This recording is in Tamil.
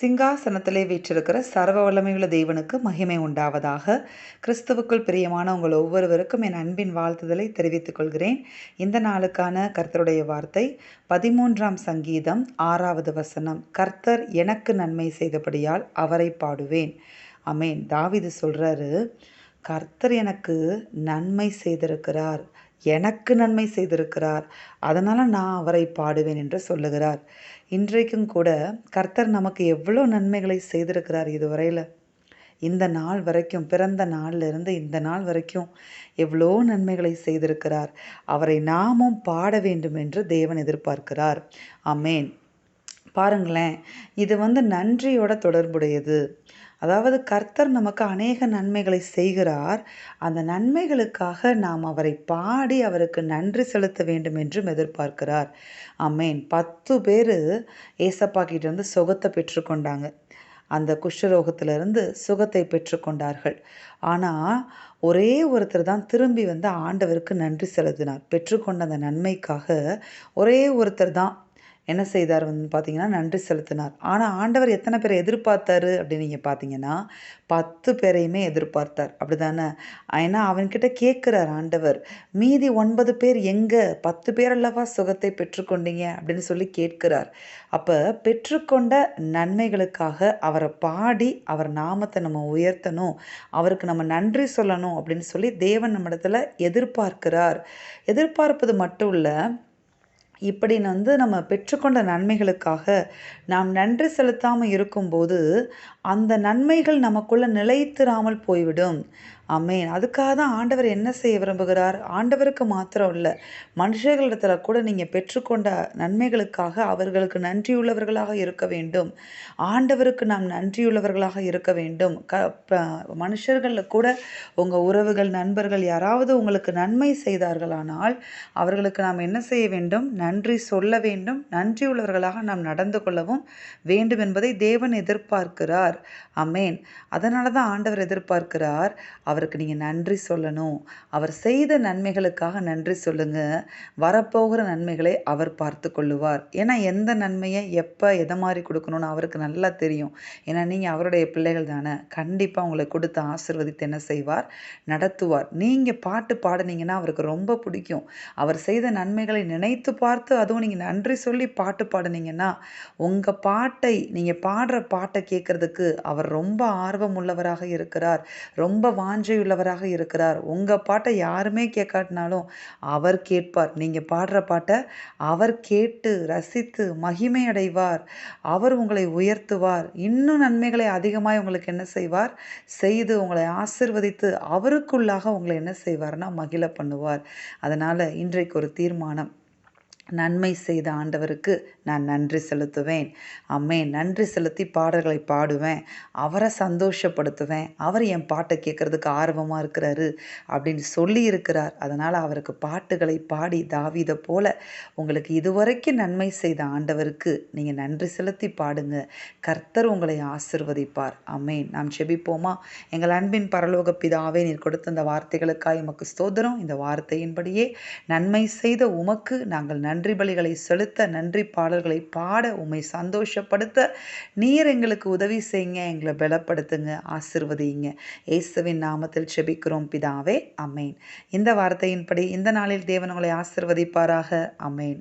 சிங்காசனத்திலே வீற்றிருக்கிற சர்வ வல்லமையுள்ள தேவனுக்கு மகிமை உண்டாவதாக கிறிஸ்துவுக்குள் பிரியமான உங்கள் ஒவ்வொருவருக்கும் என் அன்பின் வாழ்த்துதலை தெரிவித்துக் கொள்கிறேன். இந்த நாளுக்கான கர்த்தருடைய வார்த்தை பதிமூன்றாம் சங்கீதம் ஆறாவது வசனம். கர்த்தர் எனக்கு நன்மை செய்தபடியால் அவரை பாடுவேன். அமேன் தாவிது சொல்கிறாரு கர்த்தர் எனக்கு நன்மை செய்திருக்கிறார். எனக்கு நன்மை செய்திருக்கிறார். அதனால் நான் அவரை பாடுவேன் என்று சொல்லுகிறார். இன்றைக்கும் கூட கர்த்தர் நமக்கு எவ்வளோ நன்மைகளை செய்திருக்கிறார் இதுவரையில். இந்த நாள் வரைக்கும் பிறந்த நாளிலிருந்து இந்த நாள் வரைக்கும் எவ்வளோ நன்மைகளை செய்திருக்கிறார். அவரை நாமும் பாட வேண்டும் என்று தேவன் எதிர்பார்க்கிறார். அமேன் பாருங்களேன் இது வந்து நன்றியோட தொடர்புடையது. அதாவது கர்த்தர் நமக்கு அநேக நன்மைகளை செய்கிறார். அந்த நன்மைகளுக்காக நாம் அவரை பாடி அவருக்கு நன்றி செலுத்த வேண்டும் என்றும் எதிர்பார்க்கிறார். அம்மேன் பத்து பேர் ஏசப்பா கிட்டேருந்து சுகத்தை பெற்றுக்கொண்டாங்க அந்த குஷ்டரோகத்திலிருந்து சுகத்தை பெற்றுக்கொண்டார்கள் ஆனால் ஒரே ஒருத்தர் தான் திரும்பி வந்து ஆண்டவருக்கு நன்றி செலுத்தினார். பெற்றுக்கொண்ட அந்த நன்மைக்காக ஒரே ஒருத்தர் தான் என்ன செய்தார் வந்து பார்த்தீங்கன்னா நன்றி செலுத்தினார். ஆனால் ஆண்டவர் எத்தனை பேரை எதிர்பார்த்தாரு அப்படின்னு நீங்கள் பார்த்தீங்கன்னா பத்து பேரையுமே எதிர்பார்த்தார். அப்படி தானே ஏன்னா அவன்கிட்ட கேட்குறார் ஆண்டவர் மீதி ஒன்பது பேர் எங்கே? பத்து பேர் அல்லவா சுகத்தை பெற்றுக்கொண்டீங்க? அப்படின்னு சொல்லி கேட்கிறார். அப்போ பெற்றுக்கொண்ட நன்மைகளுக்காக அவரை பாடி அவர் நாமத்தை நம்ம உயர்த்தணும் அவருக்கு நம்ம நன்றி சொல்லணும் அப்படின்னு சொல்லி தேவன் நம்மிடத்துல எதிர்பார்க்கிறார். எதிர்பார்ப்பது மட்டும் இல்லை இப்படி வந்து நம்ம பெற்றுக்கொண்ட நன்மைகளுக்காக நாம் நன்றி செலுத்தாமல் இருக்கும்போது அந்த நன்மைகள் நமக்குள்ளே நிலைத்திராமல் போய்விடும். அமேன் அதுக்காக தான் ஆண்டவர் என்ன செய்ய விரும்புகிறார்? ஆண்டவருக்கு மாத்திரம் இல்லை மனுஷர்களிடத்தில் கூட நீங்கள் பெற்றுக்கொண்ட நன்மைகளுக்காக அவர்களுக்கு நன்றியுள்ளவர்களாக இருக்க வேண்டும். ஆண்டவருக்கு நாம் நன்றியுள்ளவர்களாக இருக்க வேண்டும். க மனுஷர்களில் கூட உங்கள் உறவுகள் நண்பர்கள் யாராவது உங்களுக்கு நன்மை செய்தார்களானால் அவர்களுக்கு நாம் என்ன செய்ய வேண்டும்? நன்றி சொல்ல வேண்டும். நன்றியுள்ளவர்களாக நாம் நடந்து கொள்ளவும் வேண்டும் என்பதை தேவன் எதிர்பார்க்கிறார். அமேன் அதனால தான் ஆண்டவர் எதிர்பார்க்கிறார். அவருக்கு நீங்கள் நன்றி சொல்லணும். அவர் செய்த நன்மைகளுக்காக நன்றி சொல்லுங்கள் வரப்போகிற நன்மைகளை அவர் பார்த்து கொள்ளுவார். ஏன்னா எந்த நன்மையை எப்போ எதை மாதிரி கொடுக்கணும்னு அவருக்கு நல்லா தெரியும். ஏன்னா நீங்கள் அவருடைய பிள்ளைகள் தானே. கண்டிப்பாக உங்களை கொடுத்து ஆசிர்வதித்து என்ன செய்வார்? நடத்துவார். நீங்கள் பாட்டு பாடினீங்கன்னா அவருக்கு ரொம்ப பிடிக்கும். அவர் செய்த நன்மைகளை நினைத்து பார்த்து அதுவும் நீங்கள் நன்றி சொல்லி பாட்டு பாடினீங்கன்னா உங்கள் பாட்டை நீங்கள் பாடுற பாட்டை கேட்குறதுக்கு அவர் ரொம்ப ஆர்வம் உள்ளவராக இருக்கிறார். ரொம்ப வாஞ்சையுள்ளவராக இருக்கிறார். உங்கள் பாட்டை யாருமே கேட்காட்டினாலும் அவர் கேட்பார். நீங்கள் பாடுற பாட்டை அவர் கேட்டு ரசித்து மகிமை அடைவார் அவர் உங்களை உயர்த்துவார். இன்னும் நன்மைகளை அதிகமாக உங்களுக்கு என்ன செய்வார்? செய்து உங்களை ஆசிர்வதித்து அவருக்குள்ளாக உங்களை என்ன செய்வார்னா மகிழ பண்ணுவார். அதனால் இன்றைக்கு ஒரு தீர்மானம். நன்மை செய்த ஆண்டவருக்கு நான் நன்றி செலுத்துவேன். அம்மே நன்றி செலுத்தி பாடல்களை பாடுவேன். அவரை சந்தோஷப்படுத்துவேன். அவர் என் பாட்டை கேட்குறதுக்கு ஆர்வமாக இருக்கிறாரு அப்படின்னு சொல்லி இருக்கிறார். அதனால் அவருக்கு பாட்டுகளை பாடி தாவிதை போல உங்களுக்கு இதுவரைக்கும் நன்மை செய்த ஆண்டவருக்கு நீங்கள் நன்றி செலுத்தி பாடுங்க. கர்த்தர் உங்களை ஆசிர்வதிப்பார். அம்மேன் நாம் செபிப்போமா? எங்கள் அன்பின் பரலோக பிதாவே நீர் கொடுத்த இந்த வார்த்தைகளுக்காக எமக்கு ஸ்தோதரம் இந்த வார்த்தையின்படியே நன்மை செய்த உமக்கு நாங்கள் நன்றி நன்றி பலிகளை செலுத்த நன்றி பாடல்களை பாட உமை சந்தோஷப்படுத்த நீர் எங்களுக்கு உதவி செய்யுங்க எங்களை பலப்படுத்துங்க ஆசிர்வதிங்க இயேசுவின் நாமத்தில் செபிக்கிறோம் பிதாவே அமேன். இந்த வார்த்தையின்படி இந்த நாளில் தேவன் உங்களை ஆசிர்வதிப்பாராக அமேன்.